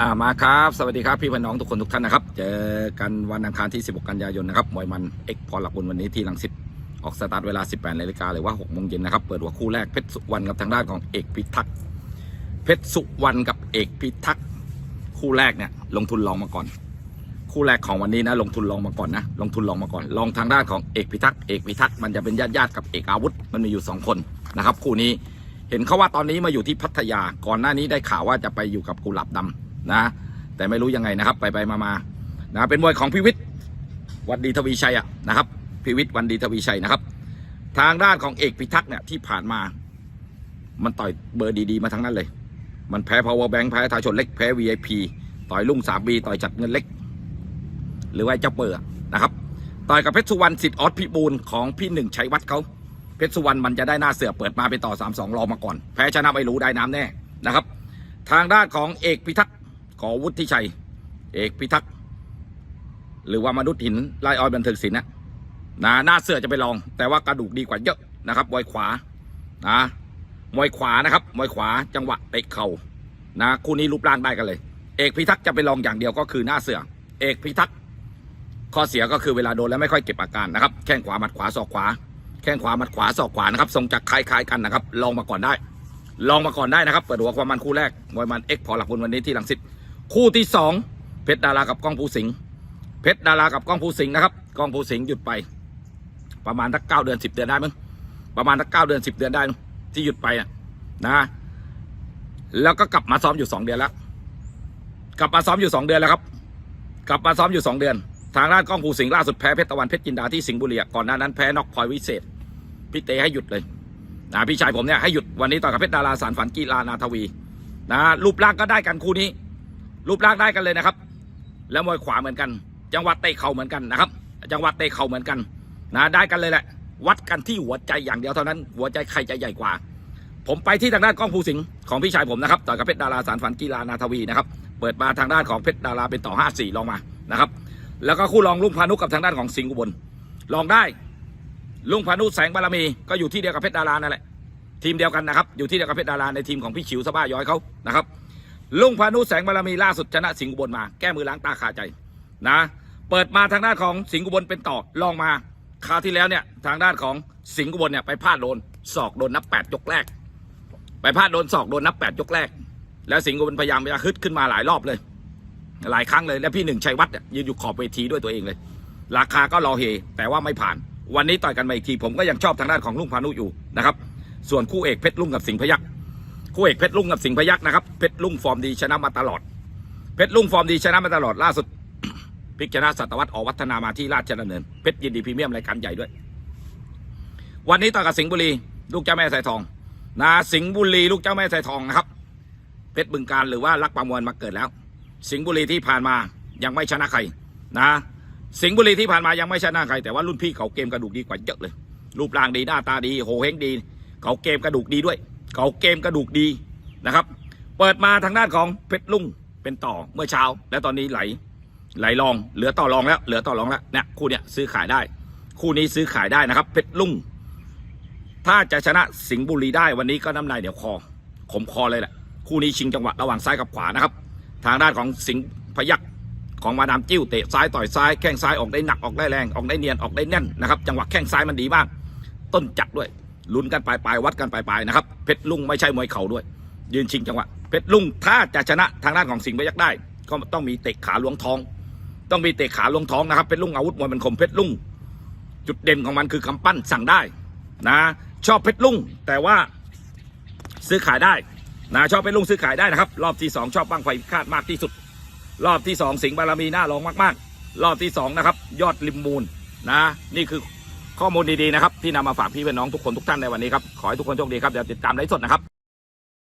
อ่ามาครับ สวัสดีครับพี่พี่น้องทุกคนทุกท่านนะครับ เจอกันวันอังคารที่ 16 กันยายนนะครับมวยมันเอ็กพอหลักบุญวันนี้ที่ลังสิตออกสตาร์ทเวลา 18นาฬิกาหรือว่า6โมงเย็นนะครับ เปิดหัวคู่แรกเพชรสุวรรณกับทางด้านของเอกพิทักษ์เพชรสุวรรณกับเอกพิทักษ์คู่แรกเนี่ยลงทุนลองมาก่อน คู่แรกของวันนี้นะลงทุนลองมาก่อนนะลงทุนลองมาก่อน ลองทางด้านของเอกพิทักษ์เอกพิทักษ์มันจะเป็นญาติญาติกับเอกอาวุธมันมีอยู่สองคนนะครับคู่นี้เห็นเขาว่าตอนนี้มาอยู่ที่พัทยาก่อนหน้านี้ได้ข่าวว่าจะไปอยู่กับกุหลาบดำ นะแต่ไม่รู้ยังไงนะครับ ไปไปมามานะเป็นมวยของพิวิทย์วันดีทวีชัยอะนะครับพิวิทย์วันดีทวีชัยนะครับ ทางด้านของเอกพิทักษ์เนี่ยที่ผ่านมา มันต่อยเบอร์ดีๆมาทั้งนั้นเลย มันแพ้ power bank แพ้ทาชนเล็กแพ้ VIP ต่อยลุ่งสามบีต่อยจัดเงินเล็ก หรือว่าเจ้าเปิดนะครับต่อยกับเพชรสุวรรณสิทธิ์ออสพิบูลของพี่หนึ่งชัยวัฒน์เขาเพชรสุวรรณมันจะได้หน้าเสือเปิดมาเป็นต่อ3 2รอมาก่อน แพ้ชนะไม่รู้ได้น้ำแน่นะครับ ทางด้านของเอกพิทักษ์ ขอวุฒิชัย เอกพิทักษ์หรือว่ามนุษย์หินไล่ออยบันเทิงศิลป์นะนะหน้าเสือจะไปลอง แต่ว่ากระดูกดีกว่าเยอะนะครับมวยขวานะมวยขวานะครับมวยขวาจังหวะเตะเข่านะคู่นี้รูปร่างได้กันเลย เอกพิทักษ์จะไปลองอย่างเดียวก็คือหน้าเสือเอกพิทักษ์ข้อเสียก็คือเวลาโดนแล้วไม่ค่อยเก็บอาการนะครับแข้งขวาหมัดขวาศอกขวา แข้งขวาหมัดขวาศอกขวานะครับทรงจากคล้ายๆกันนะครับ ลองมาก่อนได้ ลองมาก่อนได้นะครับเปิดหัวความมันคู่แรกมวยมันเอ็กพอหลักบุญวันนี้ที่ลังสิต คู่ที่สองเพชรดารากับก้องภูสิงห์เพชรดารากับก้องภูสิงห์นะครับก้องภูสิงห์หยุดไป ประมาณสักเก้าเดือนสิบเดือนได้มั้งประมาณสักเก้าเดือนสิบเดือนได้มั้งที่หยุดไปนะนะ แล้วก็กลับมาซ้อมอยู่สองเดือนแล้ว กลับมาซ้อมอยู่สองเดือนแล้วครับ กลับมาซ้อมอยู่สองเดือน ทางด้านก้องภูสิงห์ล่าสุดแพ้เพชรตะวันเพชรจินดาที่สิงห์บุรีก่อนหน้านั้นแพ้นอกพลอยวิเศษพี่เตให้หยุดเลยนะพี่ชายผมเนี่ยให้หยุดวันนี้ต่อกับเพชรดาราสารฝันกีฬานาทวีนะรูปร่างก็ได้กันคู่นี้ รูปร่างได้กันเลยนะครับ แล้วมวยขวาเหมือนกัน จังหวะเตะเข่าเหมือนกันนะครับ จังหวะเตะเข่าเหมือนกันนะได้กันเลยแหละ วัดกันที่หัวใจอย่างเดียวเท่านั้น หัวใจใครจะใหญ่กว่า ผมไปที่ทางด้านกล้องภูสิงห์ของพี่ชายผมนะครับต่อกับเพชรดาราสารฝันกีฬานาทวีนะครับเปิดมาทางด้านของเพชรดาราเป็นต่อ 5 4ลองมานะครับ แล้วก็คู่รองลุงพานุกับทางด้านของสิงห์อุบลลองได้ลุงพานุแสงบารมีก็อยู่ที่เดียวกับเพชรดารานั่นแหละทีมเดียวกันนะครับ อยู่ที่เดียวกับเพชรดาราในทีมของพี่ชิวสบ้าย้อยเขานะครับ ลุงพานุแสงบารมีล่าสุดชนะสิงห์อุบลมาแก้มือล้างตาคาใจนะ เปิดมาทางด้านของสิงห์อุบลเป็นต่อลองมาคราวที่แล้วเนี่ยทางด้านของสิงห์อุบลเนี่ยไปพลาดโดนศอกโดนนับแปดยกแรก ไปพลาดโดนศอกโดนนับแปดยกแรก แล้วสิงห์อุบลพยายามจะฮึดขึ้นมาหลายรอบเลย หลายครั้งเลยแล้วพี่หนึ่งชัยวัฒน์ยยืนอยู่ขอบเวทีด้วยตัวเองเลย ราคาก็รอเฮแต่ว่าไม่ผ่าน วันนี้ต่อยกันมาอีกทีผมก็ยังชอบทางด้านของลุงพานุอยู่นะครับส่วนคู่เอกเพชรลุงกับสิงห์พยักษ์ คู่เอกเพชรลุงกับสิงห์พยักษ์นะครับเพชรลุงฟอร์มดีชนะมาตลอดเพชรลุงฟอร์มดีชนะมาตลอดล่าสุดพิกชนะสัตวัตอวัฒนามาที่ราชดำเนินเพชรยินดีพรีเมียมรายการใหญ่ด้วย วันนี้ต่อกับสิงห์บุรีลูกเจ้าแม่สายทองนะสิงห์บุรีลูกเจ้าแม่สายทองนะครับเพชรบึงการหรือว่ารักประมวลมาเกิดแล้ว สิงห์บุรีที่ผ่านมายังไม่ชนะใครนะสิงห์บุรีที่ผ่านมายังไม่ชนะใครแต่ว่ารุ่นพี่เขาเกมกระดูกดีกว่าเยอะเลย รูปร่างดีหน้าตาดีโหเฮงดี เขาเกมกระดูกดีด้วย เขาเกมกระดูกดีนะครับ เปิดมาทางด้านของเพชรลุงเป็นต่อเมื่อเช้า และตอนนี้ไหลไหลรองเหลือต่อรองแล้วเหลือต่อรองแล้วเนี่ยคู่เนี้ยซื้อขายได้ คู่นี้ซื้อขายได้นะครับ เพชรลุงถ้าจะชนะสิงห์บุรีได้วันนี้ก็น้ำลายเดี๋ยวคอขมคอเลยแหละคู่นี้ชิงจังหวะระหว่างซ้ายกับขวานะครับ ทางด้านของสิงห์พยักษ์ของมาดามจิ้วเตะซ้ายต่อยซ้ายแข้งซ้ายออกได้หนักออกได้แรงออกได้เนียนออกได้แน่นนะครับ จังหวะแข้งซ้ายมันดีมาก ต้นจักด้วย ลุ้นกันปลายปลายวัดกันปลายปลายนะครับเพชรลุงไม่ใช่มวยเข่าด้วย ยืนชิงจังหวะเพชรลุงถ้าจะชนะทางด้านของสิงห์พยักได้ ก็ต้องมีเตะขาล้วงท้อง ต้องมีเตะขาล้วงท้องนะครับเพชรลุงอาวุธมวยมันคมเพชรลุงจุดเด่นของมันคือกำปั้นสั่งได้นะชอบเพชรลุงแต่ว่าซื้อขายได้นะชอบเป็นลุงซื้อขายได้นะครับ รอบที่สองชอบบ้างไฟพิฆาตมากที่สุด รอบที่สองสิงห์บารมีน่าลองมาก ๆ รอบที่สองนะครับยอดริมมูลนะนี่คือ ข้อมูลดีๆนะครับที่นำมาฝากพี่เป็นน้องทุกคนทุกท่านในวันนี้ครับขอให้ทุกคนโชคดีครับเดี๋ยวติดตามไลฟ์สดนะครับ